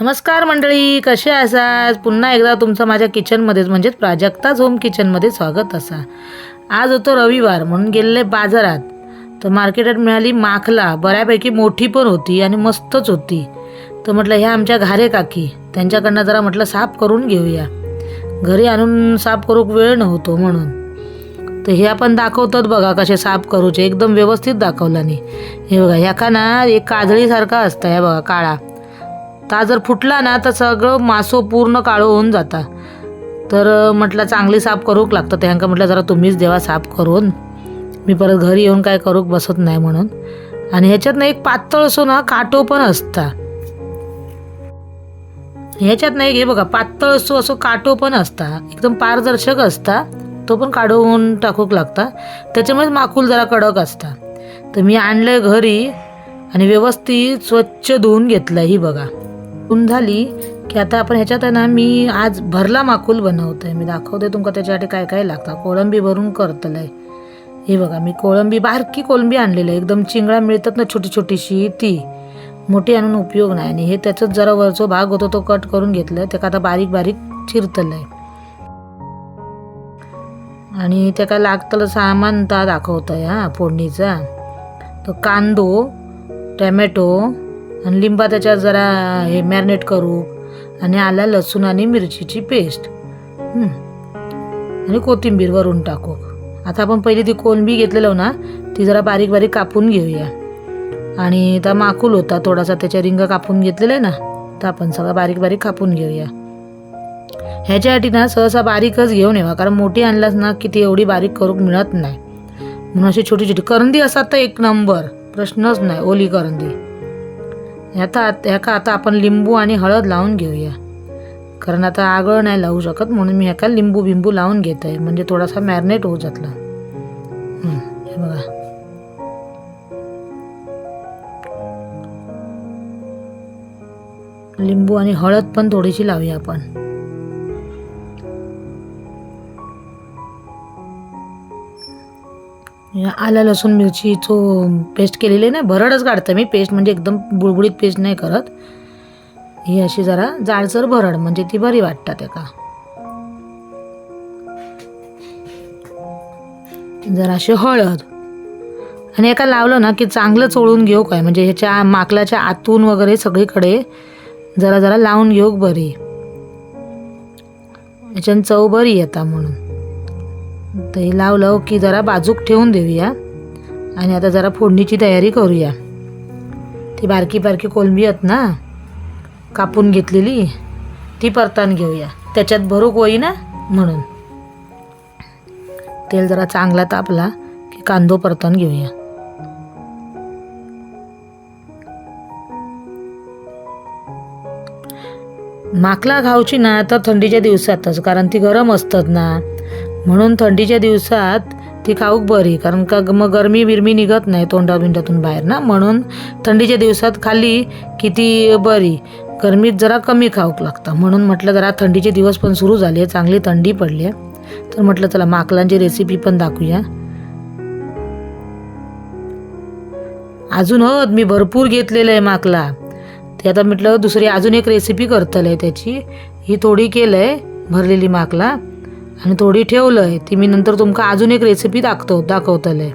नमस्कार मंडळी कसे असाल? पुन्हा एकदा तुमचं माझ्या किचनमध्येच म्हणजेच प्राजक्ताच होम किचनमध्ये स्वागत असा. आज होतो रविवार म्हणून गेलेले बाजारात. तर मार्केटात मिळाली माखला बऱ्यापैकी मोठी पण होती आणि मस्तच होती. तर म्हटलं ह्या आमच्या घारे काकी त्यांच्याकडनं जरा म्हटलं साफ करून घेऊया. घरी आणून साफ करूक वेळ नव्हतो म्हणून. तर हे आपण दाखवतात बघा कसे साफ करूचे एकदम व्यवस्थित दाखवला नाही हे बघा ह्या का ना एक काजळीसारखा असतं ह्या बघा काळा. ता जर फुटला ना तर सगळं मासो पूर्ण काळं होऊन जाता. तर म्हटलं चांगली साफ करूक लागतं. त्यांका म्हटलं जरा तुम्हीच देवा साफ करून. मी परत घरी येऊन काय करूक बसत नाही म्हणून. आणि ह्याच्यातनं एक पातळ असो ना काटो पण असता. ह्याच्यात नाही हे बघा पातळ असो असो काटो पण असता. एकदम पारदर्शक असता. तो पण काढून टाकूक लागता. त्याच्यामुळेच माकूल जरा कडक असता. तर मी आणलं घरी आणि व्यवस्थित स्वच्छ धुवून घेतलं ही बघा. धुवून झाली की आता आपण ह्याच्यात आहे ना मी आज भरला माकूल बनवतोय. मी दाखवते तुमका त्याच्यासाठी काय काय लागतं. कोळंबी भरून करतलंय. हे बघा मी कोळंबी बारकी कोळंबी आणलेली आहे. एकदम चिंगळा मिळतात ना छोटी छोटीशी ती. मोठी आणून उपयोग नाही. आणि हे त्याचाच जरा वरचो भाग होतो तो कट करून घेतलं. त्याका आता बारीक बारीक चिरतलंय. आणि त्याका लागतलं सामान ता दाखवतोय हा फोडणीचा. तो कांदो टॅमॅटो आणि लिंबा त्याच्यात जरा हे मॅरिनेट करू आणि आला लसूण आणि मिरचीची पेस्ट. आणि कोथिंबीर वरून टाकू. आता आपण पहिली ती कोलंबी घेतलेलो ना ती जरा बारीक बारीक कापून घेऊया. आणि त्या माकूल होता थोडासा त्याच्या रिंग कापून घेतलेला आहे ना तर आपण सगळं बारीक बारीक कापून घेऊया. ह्याच्यासाठी ना सहसा बारीकच घेऊन येवा कारण मोठी आणलास ना की ती एवढी बारीक करूक मिळत नाही. म्हणून अशी छोटी छोटी करंदी असतात तर एक नंबर प्रश्नच नाही ओली करंदी. ह्याता ह्याका आता आपण लिंबू आणि हळद लावून घेऊया. कारण आता आगळ नाही लावू शकत म्हणून मी ह्याका लिंबू बिंबू लावून घेत आहे. म्हणजे थोडासा मॅरिनेट होऊ जातला. हे बघा. लिंबू आणि हळद पण थोडीशी लावूया आपण. आलं लसूण मिरचीचो पेस्ट केलेली आहे ना भरडच काढतं मी. पेस्ट म्हणजे एकदम बुळबुळीत पेस्ट नाही करत. ही अशी जरा जाडसर भरड म्हणजे ती बरी वाटतात एका. जराशी हळद. आणि एका लावलं ना की चांगलं चोळून घेऊ काय म्हणजे ह्याच्या माकलाच्या आतून वगैरे सगळीकडे जरा जरा लावून घेऊ बरी. याच्यानं चव बरी येता म्हणून. तर हे लावलं की जरा बाजूक ठेवून देऊया. आणि आता जरा फोडणीची तयारी करूया. ती बारकी बारकी कोलंबी आहेत ना कापून घेतलेली ती परतान घेऊया. त्याच्यात भरूक होई ना म्हणून. तेल जरा चांगला तापला की कांदो परतान घेऊया. माकला खाऊची ना तर थंडीच्या दिवसातच कारण ती गरम असतात ना. म्हणून थंडीच्या दिवसात ती खाऊक बरी कारण का मग गरमी बिरमी निघत नाही तोंडा बिंडातून बाहेर ना? म्हणून थंडीच्या दिवसात खाल्ली की ती बरी. गरमीत जरा कमी खाऊक लागतं. म्हणून म्हटलं जरा थंडीचे दिवस पण सुरू झाले चांगली थंडी पडली आहे. तर म्हटलं चला माकलांची रेसिपी पण दाखवूया. अजून हो मी भरपूर घेतलेलं आहे माकला. ते आता म्हटलं दुसरी अजून एक रेसिपी करतलं आहे त्याची. ही थोडी केलं आहे भरलेली माकला. आणि थोडी ठेवलं आहे ती मी नंतर तुमका अजून एक रेसिपी दाखतो दाखवतले.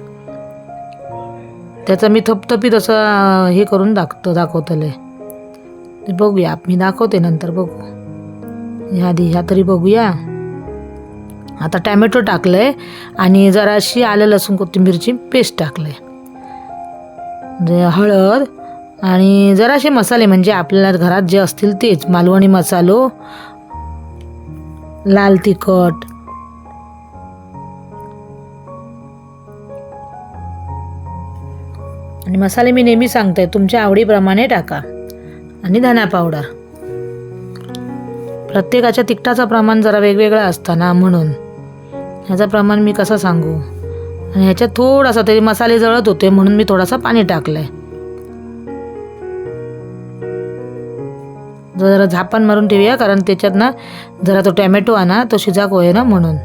त्याचा मी थपथपीत असं हे करून दाखतो दाखवतले. बघूया मी दाखवते नंतर बघू. ह्या आधी ह्या तरी बघूया. आता टॅमॅटो टाकलंय आणि जराशी आलं लसूण कोथिंबीरची पेस्ट टाकलंय. जे हळद आणि जराशे मसाले म्हणजे आपल्याला घरात जे असतील तेच. मालवणी मसालो लाल तिखट आणि मसाले मी नेहमी सांगते तुमच्या आवडीप्रमाणे टाका. आणि धना पावडर प्रत्येकाच्या तिखटाचं प्रमाण जरा वेगवेगळं असतं ना म्हणून. ह्याचं प्रमाण मी कसं सांगू? आणि ह्याच्यात थोडासा तरी मसाले जळत होते म्हणून मी थोडासा पाणी टाकलं आहे जरा झापण मारून ठेवूया कारण त्याच्यात ना जरा तो टॅमॅटो आहे ना तो शिजाक होय ना म्हणून.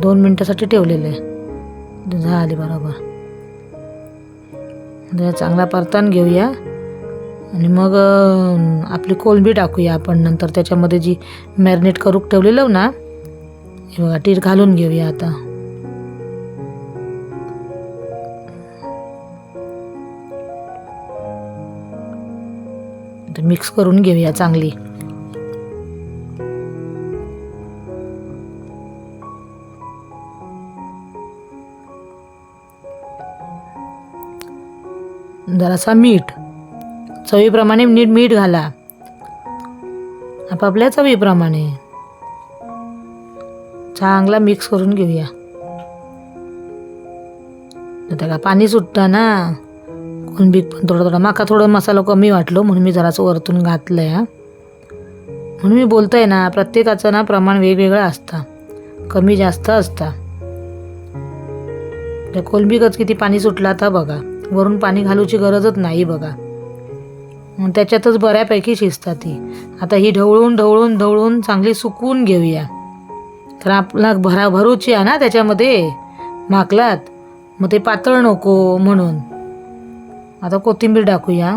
दोन मिनटासाठी ठेवलेलं आहे. झाली बरोबर. म्हणजे चांगला परतान घेऊया. आणि मग आपली कोलंबी टाकूया आपण नंतर. त्याच्यामध्ये जी मॅरिनेट करून ठेवलेलं ना हे बघा टीर घालून घेऊया आता. मिक्स करून घेऊया चांगली. जरासा मीठ. चवीप्रमाणे नीट मीठ घाला. आपापल्या चवीप्रमाणे. चांगला मिक्स करून घेऊया. आता का पाणी सुटतं ना कोणबी पण थोडं थोडं माका थोडं मसाला कमी वाटलो म्हणून मी जरासं वरतून घातलं हा. म्हणून मी बोलतोय ना प्रत्येकाचं ना प्रमाण वेगवेगळं असतं. कमी जास्त असतं. त्या कोलंबीकच किती पाणी सुटलं आता बघा. वरून पाणी घालूची गरजच नाही बघा. मग त्याच्यातच बऱ्यापैकी शिजतात ती. आता ही ढवळून ढवळून ढवळून चांगली सुकवून घेऊया. तर आपला भरा भरूची आहे ना त्याच्यामध्ये. माकलात. मग ते पातळ नको म्हणून. आता कोथिंबीर टाकूया.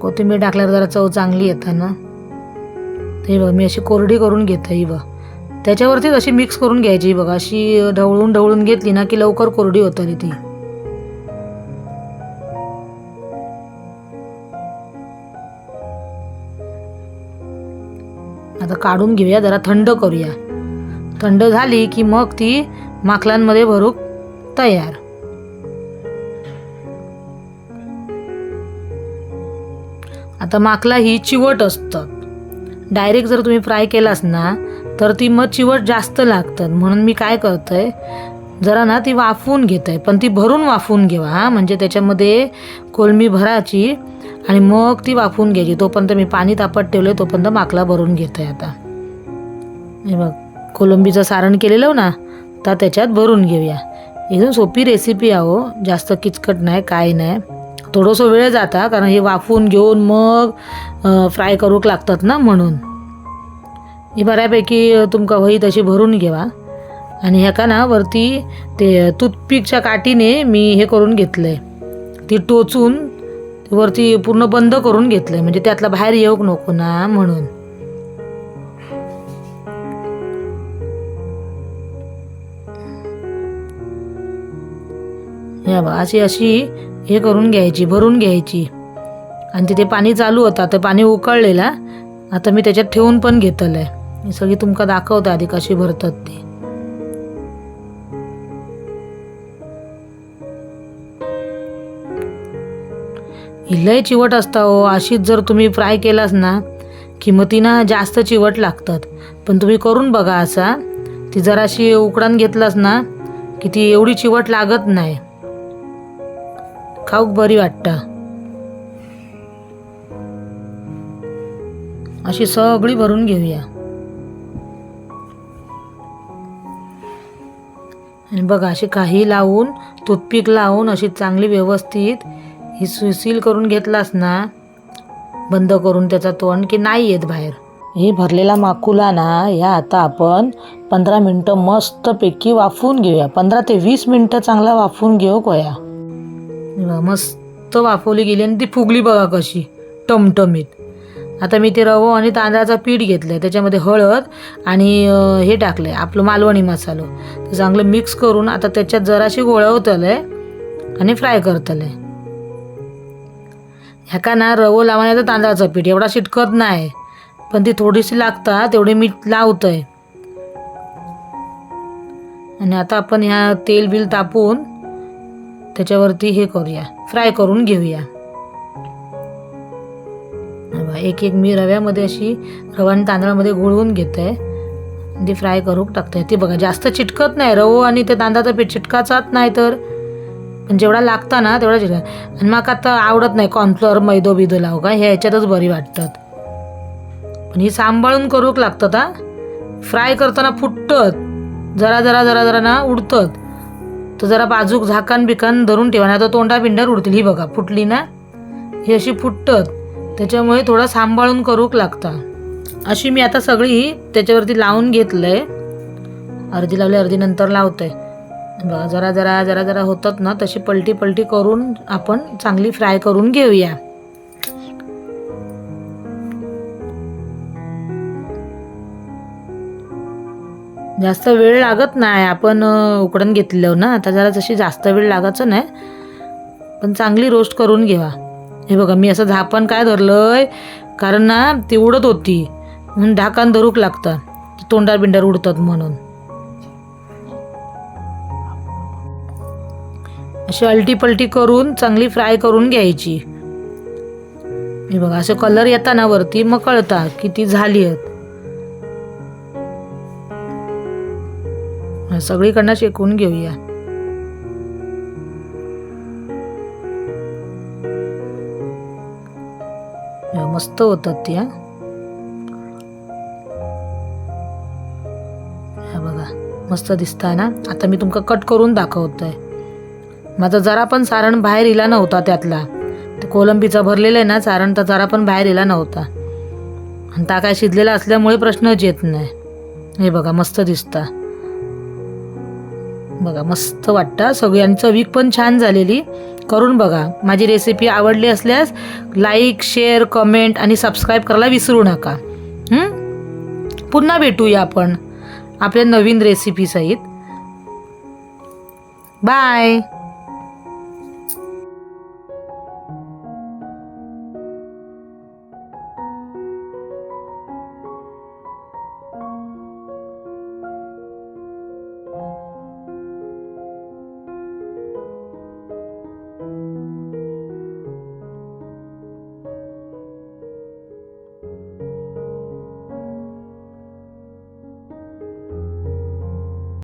कोथिंबीर टाकल्यावर जरा चव चांगली येतं ना ते बघ मी अशी कोरडी करून घेते ही बघ. त्याच्यावरतीच अशी मिक्स करून घ्यायची. बघा अशी ढवळून ढवळून घेतली ना की लवकर कोरडी होतं ती. आता काढून घेऊया जरा थंड करूया. थंड झाली की मग ती माखलांमध्ये भरूक तयार. आता माकला ही चिवट असतं. डायरेक्ट जर तुम्ही फ्राय केलास ना तर ती मग चिवट जास्त लागतात. म्हणून मी काय करतोय जरा ना ती वाफवून घेत आहे पण ती भरून वाफवून घेवा हा. म्हणजे त्याच्यामध्ये कोलमी भरायची आणि मग ती वाफवून घ्यायची. तोपर्यंत मी पाणी तापत ठेवलं तोपर्यंत माकला भरून घेत आहे आता. हे बघ कोलंबीचं सारण केलेलं ना तर त्याच्यात भरून घेऊया. एकदम सोपी रेसिपी आहो हो. जास्त किचकट नाही काय नाही. थोडंसं वेळ जाता कारण हे वाफवून घेऊन मग फ्राय करूक लागतात ना म्हणून. ही बऱ्यापैकी तुमका वही तशी भरून घेवा. आणि ह्या का ना वरती ते टूथपिकच्या काठीने मी हे करून घेतलं. आहे ती टोचून वरती पूर्ण बंद करून घेतलं. आहे म्हणजे त्यातला बाहेर येऊक नको ना म्हणून. या बा अशी अशी हे करून घ्यायची भरून घ्यायची. आणि तिथे पाणी चालू होतं. तर पाणी उकळलेला. आता मी त्याच्यात ठेवून पण घेतलं आहे मी सगळी तुमका दाखवते आधी कशी भरतात ती. लय चिवट असता हो अशीच जर तुम्ही फ्राय केलास ना किमतीनं जास्त चिवट लागतात. पण तुम्ही करून बघा असा ती जराशी उकडान घेतलास ना की ती एवढी चिवट लागत नाही. खाऊक बरी वाटतं. अशी सगळी भरून घेऊया. आणि बघा अशी काही लावून टूथपिक लावून अशी चांगली व्यवस्थित ही सुसील करून घेतलास ना बंद करून त्याचा तोंड की नाही येत बाहेर. हे भरलेला माकुला ना ह्या आता आपण पंधरा मिनटं मस्तपैकी वाफवून घेऊया. पंधरा ते वीस मिनटं चांगला वाफवून घेऊ कोया. मस्त वाफवली गेली आणि ती फुगली बघा कशी टमटमीत. आता मी ते रवो आणि तांदळाचं पीठ घेतलं आहे त्याच्यामध्ये हळद आणि हे टाकलं आहे आपलं मालवणी मसालो. चांगलं मिक्स करून आता त्याच्यात जराशी गोळवतलं आहे आणि फ्राय करतलं आहे ह्या का ना रवो लावण्याचं तांदळाचं पीठ एवढा शिटकत नाही. पण ती थोडीशी लागता तेवढी मीठ आहे आणि आता आपण ह्या तेल बिल तापून त्याच्यावरती हे करूया. फ्राय करून घेऊया. एक एक मी रव्यामध्ये अशी रवा आणि तांदळामध्ये घेत. आहे ती फ्राय करून टाकते. ती बघा जास्त चिटकत नाही. रवो आणि ते तांदळाचं पीठ चिटकाचाच नाही तर. पण जेवढा लागता ना तेवढा चिटका. आणि मग आता आवडत नाही. कॉर्नफ्लोअर मैदो बिदो लाव का? ह्या ह्याच्यातच बरी वाटतात. पण ही सांभाळून करूक लागतात हा. फ्राय करताना फुटतात जरा जरा जरा जरा ना उडतात. तर जरा बाजूक झाकण बिकान धरून ठेवा. नाही तर तोंडा पिंडार उडतील. ही बघा फुटली ना? ही अशी फुटतात त्याच्यामुळे थोडं सांभाळून करूक लागता. अशी मी आता सगळी त्याच्यावरती लावून घेतलं आहे अर्धी लावली अर्धी नंतर लावते बघा जरा जरा जरा जरा होतात ना तशी पलटी पलटी करून आपण चांगली फ्राय करून घेऊया. जास्त वेळ लागत नाही आपण उकडून घेतलं ना आता जरा जशी जास्त वेळ लागायचं नाही पण चांगली रोस्ट करून घ्यावा हे बघा मी असं झापण काय धरलंय? कारण ना ती उडत होती. म्हणून ढाकण धरूक लागतं तोंडार बिंडार उडतात म्हणून. अशी अलटी पलटी करून चांगली फ्राय करून घ्यायची. हे बघा असे कलर येता ना वरती मग कळता की ती झाली आहेत. सगळीकडनं शेकून घेऊया. मस्त होतात त्या बघा मस्त दिसताय ना? आता मी तुमका कट करून दाखवतोय. माझा जरा पण सारण बाहेर इला नव्हता त्यातला. ते कोलंबीचा भरलेला आहे ना सारण तर जरा पण बाहेर इला नव्हता. आणि ता काय शिजलेला असल्यामुळे प्रश्नच येत नाही. हे बघा मस्त दिसता. बघा मस्त वाटतं. सगळ्यांचं वीक पण छान झालेली. करून बघा. माझी रेसिपी आवडली असल्यास लाईक शेअर कमेंट आणि सबस्क्राईब करायला विसरू नका. पुन्हा भेटूया आपण आपल्या नवीन रेसिपीसहित बाय